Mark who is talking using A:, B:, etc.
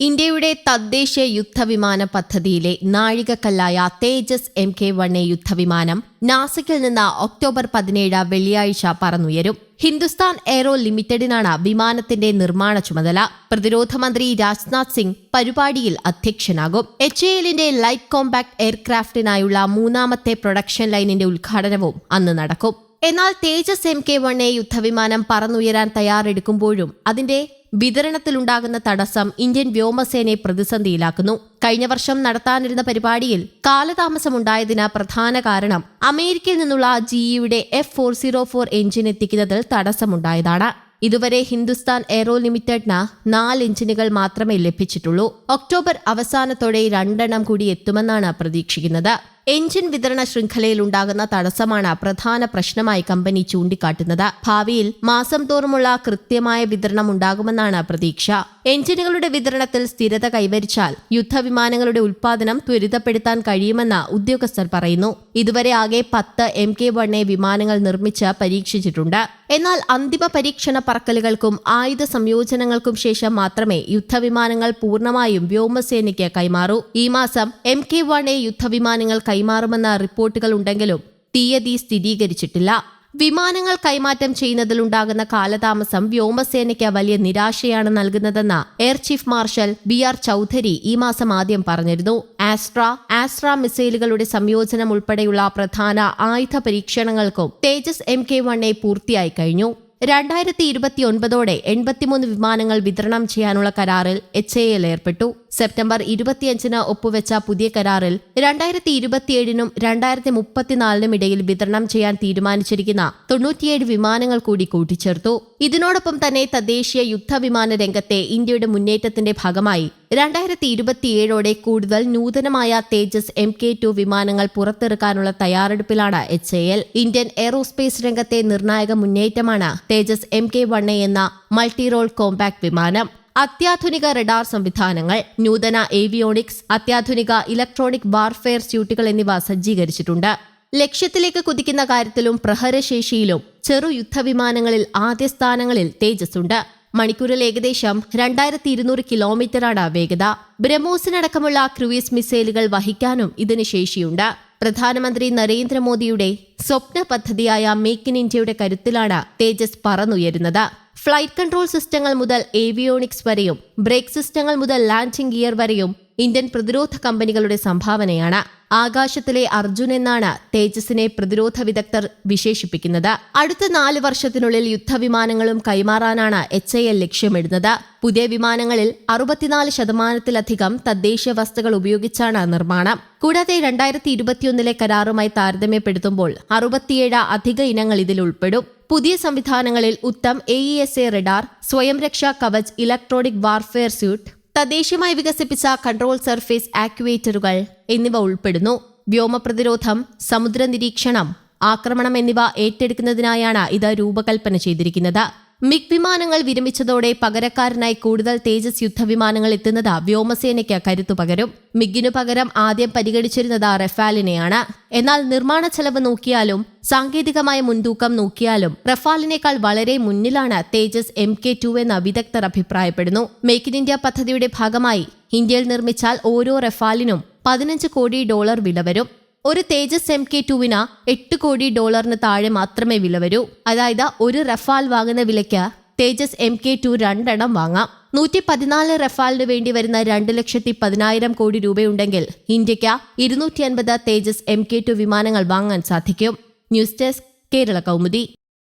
A: ഇന്ത്യയുടെ തദ്ദേശീയ യുദ്ധവിമാന പദ്ധതിയിലെ നാഴികക്കല്ലായ Tejas M K one A യുദ്ധവിമാനം നാസിക്കിൽ നിന്ന് ഒക്ടോബർ പതിനേഴ് വെള്ളിയാഴ്ച പറന്നുയരും. ഹിന്ദുസ്ഥാൻ എയ്റോ ലിമിറ്റഡിനാണ് വിമാനത്തിന്റെ നിർമ്മാണ ചുമതല. പ്രതിരോധ മന്ത്രി രാജ്നാഥ് സിംഗ് പരിപാടിയിൽ അധ്യക്ഷനാകും. എച്ച് എ എല്ലിന്റെ ലൈറ്റ് കോമ്പാക്ട് എയർക്രാഫ്റ്റിനായുള്ള മൂന്നാമത്തെ പ്രൊഡക്ഷൻ ലൈനിന്റെ ഉദ്ഘാടനവും അന്ന് നടക്കും. എന്നാൽ Tejas M K one A യുദ്ധവിമാനം പറന്നുയരാൻ തയ്യാറെടുക്കുമ്പോഴും അതിന്റെ വിതരണത്തിലുണ്ടാകുന്ന തടസ്സം ഇന്ത്യൻ വ്യോമസേനയെ പ്രതിസന്ധിയിലാക്കുന്നു. കഴിഞ്ഞ വർഷം നടത്താനിരുന്ന പരിപാടിയിൽ കാലതാമസമുണ്ടായതിന് പ്രധാന കാരണം അമേരിക്കയിൽ നിന്നുള്ള ജിഇയുടെ F four zero four engine എത്തിക്കുന്നതിൽ തടസ്സമുണ്ടായതാണ്. ഇതുവരെ ഹിന്ദുസ്ഥാൻ എയ്റോ ലിമിറ്റഡിന് നാല് എഞ്ചിനുകൾ മാത്രമേ ലഭിച്ചിട്ടുള്ളൂ. ഒക്ടോബർ അവസാനത്തോടെ രണ്ടെണ്ണം കൂടി എത്തുമെന്നാണ് പ്രതീക്ഷിക്കുന്നത്. എഞ്ചിൻ വിതരണ ശൃംഖലയിൽ ഉണ്ടാകുന്ന തടസ്സമാണ് പ്രധാന പ്രശ്നമായി കമ്പനി ചൂണ്ടിക്കാട്ടുന്നത്. ഭാവിയിൽ മാസം തോറുമുള്ള കൃത്യമായ വിതരണം ഉണ്ടാകുമെന്നാണ് പ്രതീക്ഷ. എഞ്ചിനുകളുടെ വിതരണത്തിൽ സ്ഥിരത കൈവരിച്ചാൽ യുദ്ധവിമാനങ്ങളുടെ ഉൽപ്പാദനം ത്വരിതപ്പെടുത്താൻ കഴിയുമെന്ന് ഉദ്യോഗസ്ഥർ പറയുന്നു. ഇതുവരെ ആകെ പത്ത് എം കെ വൺ എ വിമാനങ്ങൾ നിർമ്മിച്ച് പരീക്ഷിച്ചിട്ടുണ്ട്. എന്നാൽ അന്തിമ പരീക്ഷണ പറക്കലുകൾക്കും ആയുധ സംയോജനങ്ങൾക്കും ശേഷം മാത്രമേ യുദ്ധവിമാനങ്ങൾ പൂർണമായും വ്യോമസേനയ്ക്ക് കൈമാറൂ. ഈ മാസം എം കെ വൺ എ യുദ്ധവിമാനങ്ങൾ കൈമാറുമെന്ന റിപ്പോർട്ടുകൾ ഉണ്ടെങ്കിലും തീയതി സ്ഥിരീകരിച്ചിട്ടില്ല. വിമാനങ്ങൾ കൈമാറ്റം ചെയ്യുന്നതിലുണ്ടാകുന്ന കാലതാമസം വ്യോമസേനയ്ക്ക് വലിയ നിരാശയാണ് നൽകുന്നതെന്ന് air chief marshal B R Chaudhari ഈ മാസം ആദ്യം പറഞ്ഞിരുന്നു. ആസ്ട്ര ആസ്ട്ര മിസൈലുകളുടെ സംയോജനം ഉൾപ്പെടെയുള്ള പ്രധാന ആയുധ പരീക്ഷണങ്ങൾക്കും Tejas M K one A പൂർത്തിയായി കഴിഞ്ഞു. രണ്ടായിരത്തി ഇരുപത്തി ഒൻപതോടെ എൺപത്തിമൂന്ന് വിമാനങ്ങൾ വിതരണം ചെയ്യാനുള്ള കരാറിൽ എച്ച് എ എൽ ഏർപ്പെട്ടു. സെപ്റ്റംബർ ഇരുപത്തിയഞ്ചിന് ഒപ്പുവെച്ച പുതിയ കരാറിൽ രണ്ടായിരത്തി ഇരുപത്തിയേഴിനും രണ്ടായിരത്തി മുപ്പത്തിനാലിനും ഇടയിൽ വിതരണം ചെയ്യാൻ തീരുമാനിച്ചിരിക്കുന്ന തൊണ്ണൂറ്റിയേഴ് വിമാനങ്ങൾ കൂടി കൂട്ടിച്ചേർത്തു. ഇതിനോടൊപ്പം തന്നെ തദ്ദേശീയ യുദ്ധവിമാന രംഗത്തെ ഇന്ത്യയുടെ മുന്നേറ്റത്തിന്റെ ഭാഗമായി രണ്ടായിരത്തി ഇരുപത്തിയേഴോടെ കൂടുതൽ നൂതനമായ തേജസ് എം കെ ടു വിമാനങ്ങൾ പുറത്തിറക്കാനുള്ള തയ്യാറെടുപ്പിലാണ് H A L. Indian aerospace രംഗത്തെ നിർണായക മുന്നേറ്റമാണ് Tejas M K one A എന്ന മൾട്ടിറോൾ കോമ്പാക്ട് വിമാനം. അത്യാധുനിക റഡാർ സംവിധാനങ്ങൾ നൂതന ഏവിയോണിക്സ് അത്യാധുനിക ഇലക്ട്രോണിക് വാർഫെയർ സ്യൂട്ടുകൾ എന്നിവ സജ്ജീകരിച്ചിട്ടുണ്ട്. ലക്ഷ്യത്തിലേക്ക് കുതിക്കുന്ന കാര്യത്തിലും പ്രഹരശേഷിയിലും ചെറു യുദ്ധവിമാനങ്ങളിൽ ആദ്യ സ്ഥാനങ്ങളിൽ തേജസ് ഉണ്ട് മണിക്കൂറിൽ ഏകദേശം രണ്ടായിരത്തി ഇരുന്നൂറ് കിലോമീറ്ററാണ് വേഗത. ബ്രഹ്മോസിനടക്കമുള്ള ക്രൂയിസ് മിസൈലുകൾ വഹിക്കാനും ഇതിന് ശേഷിയുണ്ട്. പ്രധാനമന്ത്രി നരേന്ദ്രമോദിയുടെ സ്വപ്ന പദ്ധതിയായ മേക്ക് ഇൻ ഇന്ത്യയുടെ കരുത്തിലാണ് തേജസ് പറന്നുയരുന്നത്. ഫ്ലൈറ്റ് കൺട്രോൾ സിസ്റ്റങ്ങൾ മുതൽ ഏവിയോണിക്സ് വരെയും ബ്രേക്ക് സിസ്റ്റങ്ങൾ മുതൽ ലാൻഡിംഗ് ഗിയർ വരെയും ഇന്ത്യൻ പ്രതിരോധ കമ്പനികളുടെ സംഭാവനയാണ്. ആകാശത്തിലെ അർജുൻ എന്നാണ് തേജസിനെ പ്രതിരോധ വിദഗ്ധർ വിശേഷിപ്പിക്കുന്നത്. അടുത്ത നാല് വർഷത്തിനുള്ളിൽ യുദ്ധവിമാനങ്ങളും കൈമാറാനാണ് എച്ച് ഐ എൽ ലക്ഷ്യമിടുന്നത്. പുതിയ വിമാനങ്ങളിൽ അറുപത്തിനാല് ശതമാനത്തിലധികം തദ്ദേശീയ വസ്തുക്കൾ ഉപയോഗിച്ചാണ് നിർമ്മാണം. കൂടാതെ രണ്ടായിരത്തി ഇരുപത്തിയൊന്നിലെ കരാറുമായി താരതമ്യപ്പെടുത്തുമ്പോൾ അറുപത്തിയേഴ് അധിക ഇനങ്ങൾ ഇതിൽ ഉൾപ്പെടും. പുതിയ സംവിധാനങ്ങളിൽ Uttam A E S A radar സ്വയംരക്ഷാ Kavach electronic warfare suite തദ്ദേശീയമായി വികസിപ്പിച്ച കൺട്രോൾ സർഫേസ് ആക്യുവേറ്ററുകൾ എന്നിവ ഉൾപ്പെടുന്നു. വ്യോമ പ്രതിരോധം സമുദ്ര നിരീക്ഷണം ആക്രമണം എന്നിവ ഏറ്റെടുക്കുന്നതിനായാണ് ഇത് രൂപകൽപ്പന ചെയ്തിരിക്കുന്നത്. മിഗ് വിമാനങ്ങൾ വിരമിച്ചതോടെ പകരക്കാരനായി കൂടുതൽ തേജസ് യുദ്ധവിമാനങ്ങൾ എത്തുന്നത് വ്യോമസേനയ്ക്ക് കരുത്തു പകരും. മിഗിനു പകരം ആദ്യം പരിഗണിച്ചിരുന്നത് റഫാലിനെയാണ്. എന്നാൽ നിർമ്മാണ ചെലവ് നോക്കിയാലും സാങ്കേതികമായ മുൻതൂക്കം നോക്കിയാലും റഫാലിനേക്കാൾ വളരെ മുന്നിലാണ് തേജസ് എം കെ ടു എന്ന് വിദഗ്ധർ അഭിപ്രായപ്പെടുന്നു. മേക്ക് ഇൻ ഇന്ത്യ പദ്ധതിയുടെ ഭാഗമായി ഇന്ത്യയിൽ നിർമ്മിച്ചാൽ ഓരോ റഫാലിനും പതിനഞ്ച് കോടി ഡോളർ വില വരും. ഒരു തേജസ് എം കെ ടുവിന് എട്ട് കോടി ഡോളറിന് താഴെ മാത്രമേ വില വരൂ. അതായത് ഒരു റഫാൽ വാങ്ങുന്ന വിലയ്ക്ക് തേജസ് എം കെ ടു രണ്ടെണ്ണം വാങ്ങാം. നൂറ്റി പതിനാല് റഫാലിന് വേണ്ടി വരുന്ന രണ്ട് ലക്ഷത്തി പതിനായിരം കോടി രൂപയുണ്ടെങ്കിൽ ഇന്ത്യയ്ക്ക് ഇരുന്നൂറ്റി അൻപത് തേജസ് എം കെ ടു വിമാനങ്ങൾ വാങ്ങാൻ സാധിക്കും. News desk Kerala Kaumudi.